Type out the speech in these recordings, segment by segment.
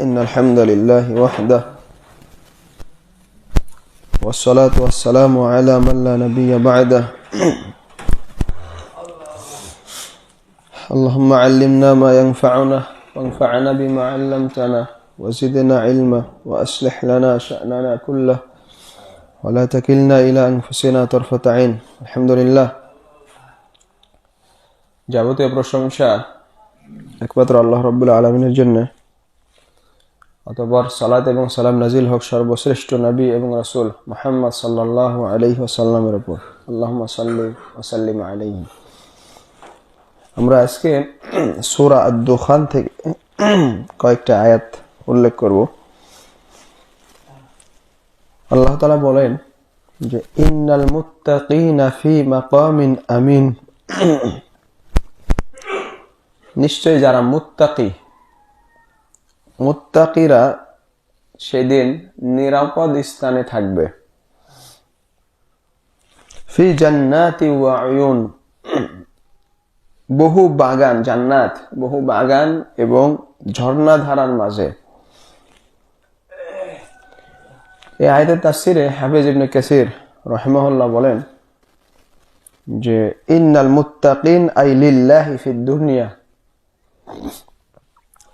إن الحمد لله وحده والصلاة والسلام على من لا نبي بعده اللهم علمنا ما ينفعنا وانفعنا بما علمتنا وزدنا علما وأصلح لنا شأننا كله ولا تكلنا إلى أنفسنا طرفة عين الحمد لله যাবতীয় প্রশংসা একমাত্র আল্লাহ রব্বুল আলমিনের জন্য অতপর সালাত এবং সালাম নাজিল হক সর্বশ্রেষ্ঠ নবী এবং রসুল মোহাম্মদ সাল্লাহ আলহি আসাল্লামের ওপর আল্লাহ সাল্লি ওসাল্লিম আলহি আমরা আজকে সুরা আদুখান থেকে কয়েকটা আয়াত উল্লেখ করব। আল্লাহ তালা বলেন যে, ইন্নাল মুত্তাকিনা মাকামিন আমিন। নিশ্চয় যারা মুত্তাকি মুত্তাকিরা সেদিন নিরাপদ স্থানে থাকবে। ফি জান্নাতি ওয়া আয়ুন। বহু বাগান, জান্নাত, বহু বাগান এবং ঝর্ণা ধারার মাঝে। এই আয়তের তাফসিরে হাফিজ ইবনে কাসির রহিমাহুল্লাহ বলেন যে, ইন্নাল মুত্তাকিন আই লিল্লাহি ফিদ দুনিয়া।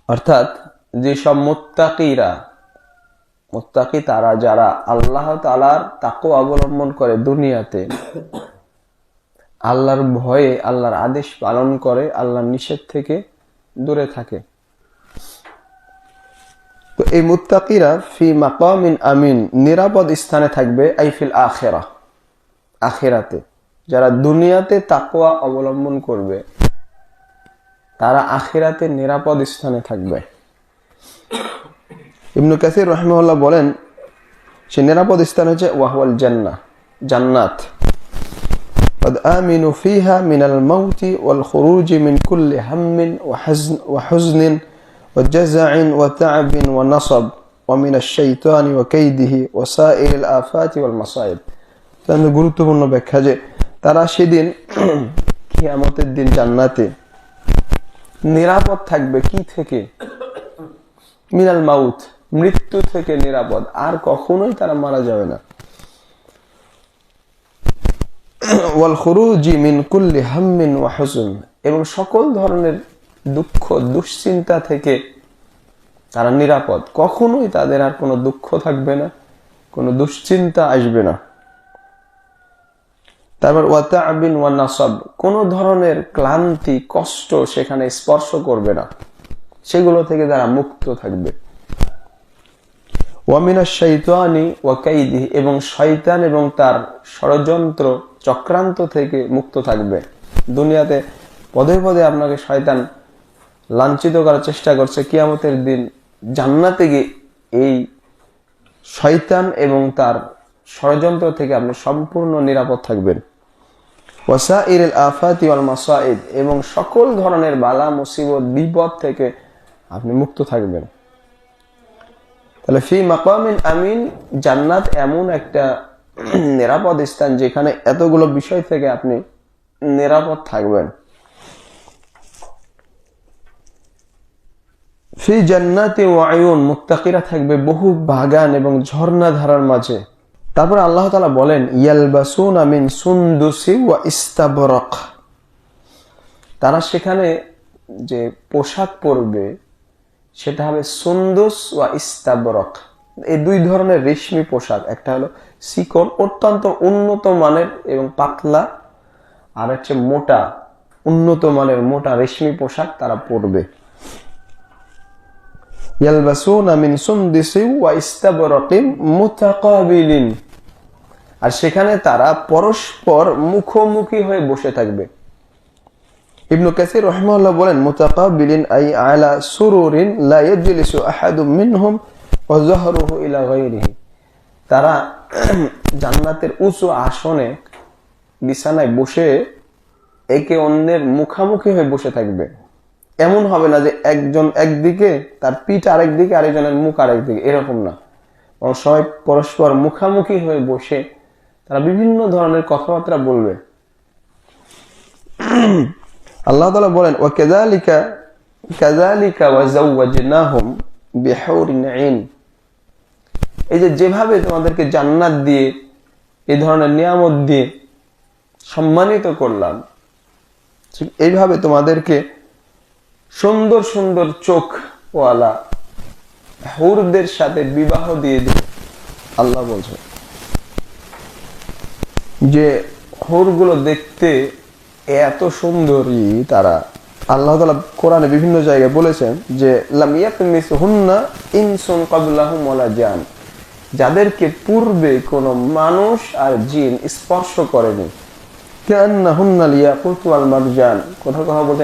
অর্থাৎ যেসব মুত্তাকিরা, মুত্তাকি তারা যারা আল্লাহ তালার তাকে অবলম্বন করে দুনিয়াতে, আল্লাহর ভয়ে, আল্লাহর আদেশ পালন করে, আল্লাহর নিষেধ থেকে দূরে থাকে। তো এই মুত্তাকিরা ফি মাকামিন আমিন, নিরাপদ স্থানে থাকবে আইফিল আখেরা, আখেরাতে। যারা দুনিয়াতে তাকোয়া অবলম্বন করবে, তারা আখেরাতে নিরাপদ স্থানে থাকবে। ইবনু কাসির রহমুল্লাহ বলেন সে নিরাপদ স্থান হচ্ছে ওয়াহওয়াল জান্না জান্নাত قد آمنوا فيها من الموت والخروج من كل هم وحزن, وحزن وجزع وتعب ونصب ومن الشيطان وكيده وسائر الآفات والمصائب তাহলে গুরুত্বপূর্ণ ব্যাখ্যা যে তারা সেদিন কিয়ামতের দিন জান্নাতে নিরাপদ থাকবে কি থেকে মিনাল মাউথ মৃত্যু থেকে নিরাপদ। আর কখনোই তারা মারা যাবে না। ওয়াল খুরুজি মিন কুল্লি হাম্মিন ওয়া হুজুন এবং সকল ধরনের দুঃখ, দুশ্চিন্তা থেকে তারা নিরাপদ। কখনোই তাদের আর কোনো দুঃখ থাকবে না, কোনো দুশ্চিন্তা আসবে না। তারপর ওয়াতাবিন ওয়া নাসব। কোন ধরনের ক্লান্তি, কষ্ট সেখানে স্পর্শ করবে না। সেগুলো থেকে তারা মুক্ত থাকবে। ওয়ামিনা শৈতানি ওয়াকাইদি এবং শয়তান এবং তার ষড়যন্ত্র চক্রান্ত থেকে মুক্ত থাকবে। দুনিয়াতে পদে পদে আপনাকে শয়তান লাঞ্ছিত করার চেষ্টা করছে। কিয়ামতের দিন জান্নাতে গিয়ে এই শয়তান এবং তার ষড়যন্ত্র থেকে আপনি সম্পূর্ণ নিরাপদ থাকবেন। ওয়াসাইর আফাতি ওয়াল মাসাইদ, এবং সকল ধরনের বালা, মুসিবত, বিপদ থেকে আপনি মুক্ত থাকবেন। তাহলে ফি মাকামিন আমিন, জান্নাত এমন একটা নিরাপদ স্থান যেখানে এতগুলো বিষয় থেকে আপনি নিরাপদ থাকবেন। ফি জান্নাতে ওয়ায়ুন মুত্তাকিরা থাকবে বহু বাগান এবং ঝর্ণা ধারার মাঝে। তারপর আল্লাহ তালা বলেন, ইয়ালবাসুন আমিন সুন্দুসি ওয়া ইস্তাবরক। তারা সেখানে যে পোশাক পরবে সেটা হবে সুন্দুস ওয়া ইস্তাবরক। এই দুই ধরনের রেশমি পোশাক, একটা হলো শিকড় অত্যন্ত উন্নত মানের এবং পাতলা, আর হচ্ছে মোটা, উন্নত মানের মোটা রেশমি পোশাক তারা পরবে। আর সেখানে তারা পরস্পর মুখোমুখি হয়ে বসে থাকবে। ইবনু কাসির রহমাল্লাহ বলেন মুতাকাবিলিন আই আলা সুরুরিন লা আহাদুম মিনহুম ওয়া যাহরুহু ইলা গায়রিহি। তারা জান্নাতের উঁচু আসনে বিছানায় বসে একে অন্যের মুখামুখি হয়ে বসে থাকবে। এমন হবে না যে একজন একদিকে, তার পিঠ আরেক দিকে, আরেকজনের মুখ আরেক দিকে, এরকম না। সবাই পরস্পর মুখামুখি হয়ে বসে তারা বিভিন্ন ধরনের কথাবার্তা বলবে। আল্লাহ তালা বলেন ও কেদালিকা ওয়াজাউওয়াজনাহুম বিহুরিন আইন এই যে যেভাবে তোমাদেরকে জান্নাত দিয়ে এই ধরনের নিয়ামত দিয়ে সম্মানিত করলাম, ঠিক এইভাবে তোমাদেরকে সুন্দর সুন্দর চোখ ওয়ালা হুরদের সাথে বিবাহ দিয়ে দিই আল্লাহ বলছে যে হুরগুলো দেখতে এত সুন্দরী তারা। আল্লাহ তালা কোরআনে বিভিন্ন জায়গায় বলেছেন যে লামিয়াতমিস হুন্না ইনসুন কাবুল্লাহুম ওয়ালা জান। যাদেরকে পূর্বে কোনো মানুষ আর জিন স্পর্শ করেনি। কোথাও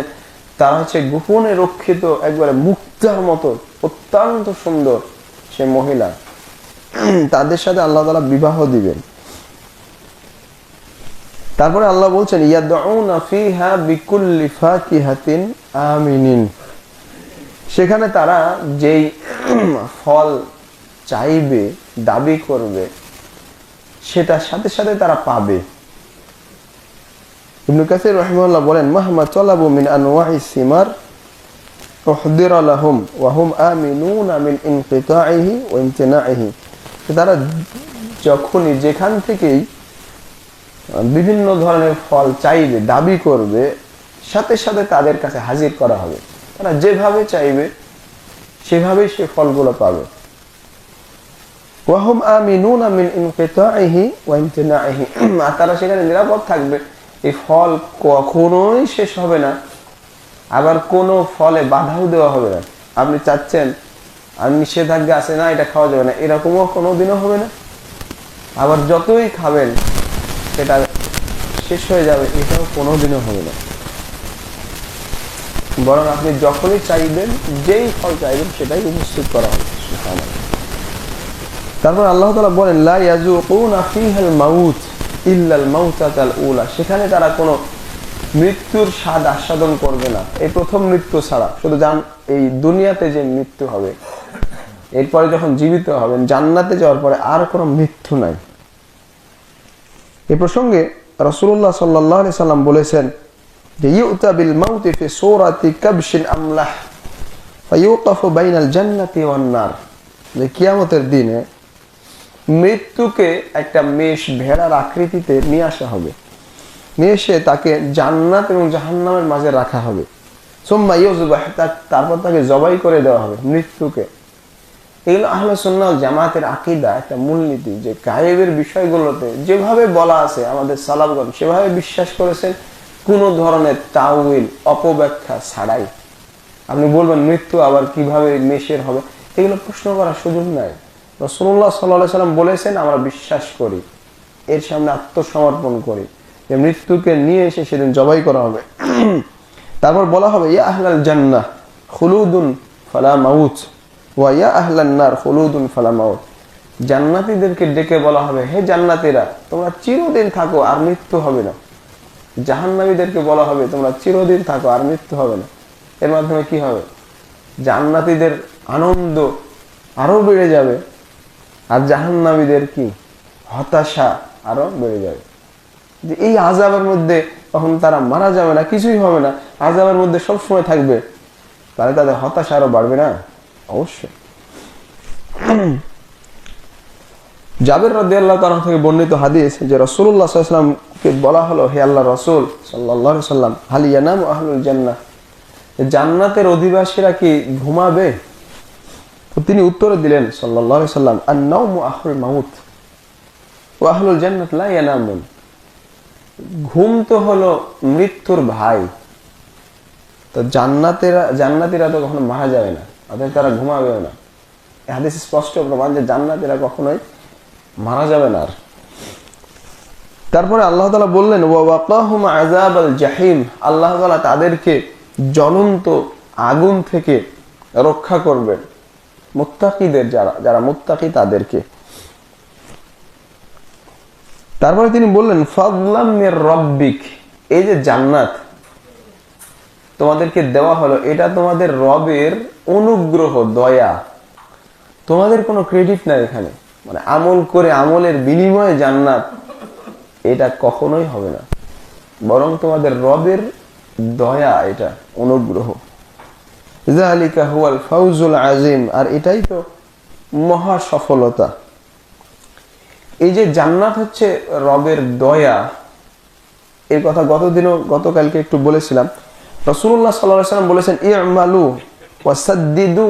তারা হচ্ছে গোপনে রক্ষিত, একবারে মতো, অত্যন্ত সুন্দর সে মহিলা। তাদের সাথে আল্লাহ তালা বিবাহ দিবেন। তারপরে আল্লাহ বলছেন আমিনিন। সেখানে তারা যেই ফল চাইবে, দাবি করবে, সেটার সাথে সাথে তারা পাবে। ইবনু কাসির রহিমাল্লাহ বলেন, মাহমা তলাবু মিন আনওয়াই সিমার, উহদির লাহুম, ওয়া আমিনুন মিন ইনকিতাইহি ওয়া তারা যখনই যেখান থেকেই বিভিন্ন ধরনের ফল চাইবে, দাবি করবে, সাথে সাথে তাদের কাছে হাজির করা হবে। তারা যেভাবে চাইবে, সেভাবেই সে ফলগুলো পাবে। তারা সেখানে নিরাপদ থাকবে। এই ফল কখনোই শেষ হবে না। আবার কোনো ফলে বাধাও দেওয়া হবে না। আপনি চাচ্ছেন, আর নিষেধাজ্ঞা আছে না, এটা খাওয়া যাবে না। এরকমও কোনোদিনও হবে না। আবার যতই খাবেন সেটা শেষ হয়ে যাবে, এটাও কোনোদিনও হবে না। বরং আপনি যখনই চাইবেন, যেই ফল চাইবেন, সেটাই উপস্থিত করা হবে। তারপর আল্লাহ তালা বলেন, লা ইয়াজুকুনা ফিহাল মাউত ইল্লাল মাউতাতাল উলা। সেখানে তারা কোনো মৃত্যুর স্বাদ আস্বাদন করবে না। এই প্রথম মৃত্যু ছাড়া। শুধু জান, এই দুনিয়াতে যে মৃত্যু হবে, এরপরে যখন জীবিত হবেন, জান্নাতে যাওয়ার পরে আর কোনো মৃত্যু নাই। এ প্রসঙ্গে রসুল্লাহ সাল্লাহ সাল্লাম বলেছেন যে, ইউতা বিল মাউতি ফি সূরাতি কাবশিন আমলাহ ফায়ুকাফু বাইনাল জান্নাতি ওয়ান যে, কিয়ামতের দিনে মৃত্যুকে একটা মেষ ভেড়ার আকৃতিতে নিয়ে আসা হবে। নিয়ে এসে তাকে জান্নাত এবং জাহান্নামের মাঝে রাখা হবে। সোম্মা ইউজবাহ তারপর তাকে জবাই করে দেওয়া হবে মৃত্যুকে। এগুলো আহলে সুন্নাহ জামাতের আকিদা, একটা মূলনীতি যে গায়েবের বিষয়গুলোতে যেভাবে বলা আছে আমাদের সালাবগণ সেভাবে বিশ্বাস করেছেন, কোনো ধরনের তাউইল অপব্যাখ্যা ছাড়াই। আপনি বলবেন, মৃত্যু আবার কীভাবে মেশের হবে? এগুলো প্রশ্ন করার সুযোগ নাই। রসুল্লাহ সাল্লাহ সাল্লাম বলেছেন, আমরা বিশ্বাস করি, এর সামনে আত্মসমর্পণ করি, যে মৃত্যুকে নিয়ে এসে সেদিন জবাই করা হবে। তারপর বলা হবে, ইয়া আহলাল জান্নাহ, খুলুদুন ফালা মাউত। ওয়া ইয়া আহলান নার খুলুদুন ফালা মাউত। জান্নাতীদেরকে ডেকে বলা হবে, হে জান্নাতীরা, তোমরা চিরদিন থাকো আর মৃত্যু হবে না। জাহান্নামীদেরকে বলা হবে, তোমরা চিরদিন থাকো আর মৃত্যু হবে না। এর মাধ্যমে কি হবে? জান্নাতীদের আনন্দ আরও বেড়ে যাবে আর জাহান্নামীদের কি? হতাশা আরও বেড়ে যাবে। যে এই আজাবের মধ্যে তখন তারা মারা যাবে না, কিছুই হবে না। আজাবের মধ্যে সবসময় থাকবে। তাহলে তাদের হতাশা আরও বাড়বে না? জাবের আল্লাহ থেকে বর্ণিত হাদিস যে রসুল্লাহ সাল্লামকে বলা হলো, হে আল্লাহ রসুল সাল্লাহ সাল্লাম আহলুল জান্নাহ? জান্নাতের অধিবাসীরা কি ঘুমাবে? তিনি উত্তরে দিলেন সাল্লাহ সাল্লাম আর নাও আহুল মাউত ও আহলুল জান্নাত লা ইয়ানামুন। ঘুম তো হলো মৃত্যুর ভাই। তো জান্নাতেরা, জান্নাতিরা তো কখনো মারা যাবে না। অর্থাৎ তারা ঘুমাবেও না। হাদিস স্পষ্ট প্রমাণ যে জান্নাতিরা কখনোই মারা যাবে না আর। তারপরে আল্লাহ তালা বললেন আজাব আল জাহিম। আল্লাহ তালা তাদেরকে জ্বলন্ত আগুন থেকে রক্ষা করবেন। মুত্তাকিদের যারা যারা মুত্তাকি তাদেরকে। তারপরে তিনি বললেন, ফাদলাম রব্বিক। এই যে জান্নাত তোমাদেরকে দেওয়া হলো, এটা তোমাদের রবের অনুগ্রহ, দয়া। তোমাদের কোনো ক্রেডিট নাই এখানে। মানে আমল করে আমলের বিনিময়ে জান্নাত, এটা কখনোই হবে না। বরং তোমাদের রবের দয়া, এটা অনুগ্রহ। যালিকা হুয়াল ফাউজুল আজিম, আর এটাই তো মহা সফলতা। এই যে জান্নাত হচ্ছে রবের দয়া, এর কথা গতদিনও, গতকালকে একটু বলেছিলাম। রসুল্লাহ সাল্লাহ সাল্লাম বলেছেন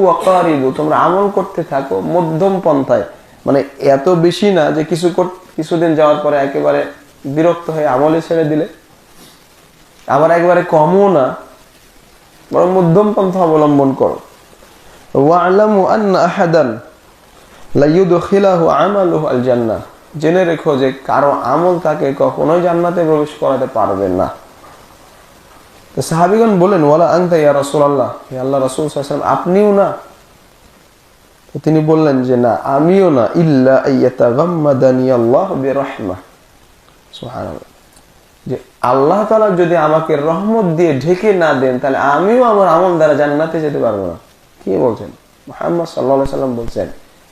ওয়াকারিবু তোমরা আমল করতে থাকো মধ্যম পন্থায়। মানে এত বেশি না যে কিছু কিছুদিন যাওয়ার পরে একেবারে বিরক্ত হয়ে আমলে ছেড়ে দিলে। আবার একেবারে কমও না, বরং মধ্যম পন্থা অবলম্বন করো। জেনে রেখো যে কারও আমল তাকে কখনোই জান্নাতে প্রবেশ করাতে পারবে না। সাহাবিগণ বলেন ওয়ালা আনতা ইয়া হে আল্লাহ রাসূল সাল্লাল্লাহু আলাইহি ওয়াসাল্লাম, আপনিও না? তো তিনি বললেন যে না আমিও না ইল্লা আল্লাহ যে আল্লাহ তাআলা যদি আমাকে রহমত দিয়ে ঢেকে না দেন তাহলে আমিও আমার আমল দ্বারা জান্নাতে যেতে পারব না। কি বলছেন? মুহাম্মদ সাল্লাল্লাহু সাল্লাম বলছেন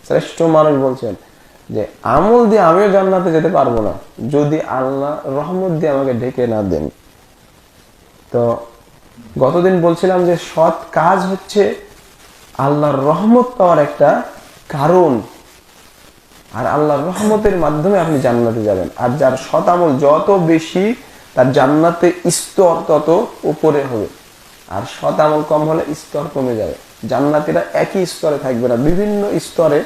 শ্রেষ্ঠ মানুষ বলছেন যে আমল দিয়ে আমিও জান্নাতে যেতে পারব না। যদি আল্লাহ রহমত দিয়ে আমাকে ঢেকে না দেন তো গতদিন বলছিলাম যে সৎ কাজ হচ্ছে আল্লাহর রহমত পাওয়ার একটা কারণ। আর আল্লাহর রহমতের মাধ্যমে আপনি জান্নাতে যাবেন। আর যার সৎ আমল যত বেশি, তার জান্নাতে স্তর তত উপরে হবে। আর সৎ আমল কম হলে স্তর কমে যাবে। জান্নাতিরা একই স্তরে থাকবে না, বিভিন্ন স্তরে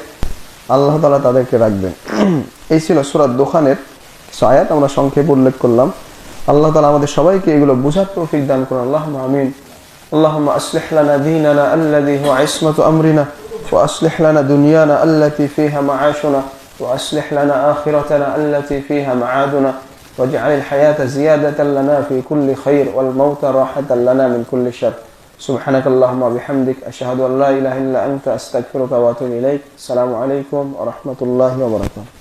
আল্লাহ তালা তাদেরকে রাখবেন। এই ছিল সুরাত দোকানের কিছু আমরা সংক্ষেপে উল্লেখ করলাম। আল্লাহ তালা আমাদের সবাইকে এগুলো বুঝার তৌফিক দান করুন আল্লাহ আমিন اللهم أصلح لنا ديننا الذي هو عصمة أمرنا وأصلح لنا دنيانا التي فيها معاشنا وأصلح لنا آخرتنا التي فيها معادنا واجعل الحياة زيادة لنا في كل خير والموت راحة لنا من كل شر سبحانك اللهم وبحمدك أشهد أن لا إله إلا أنت أستغفرك وأتوب إليك السلام عليكم ورحمة الله وبركاته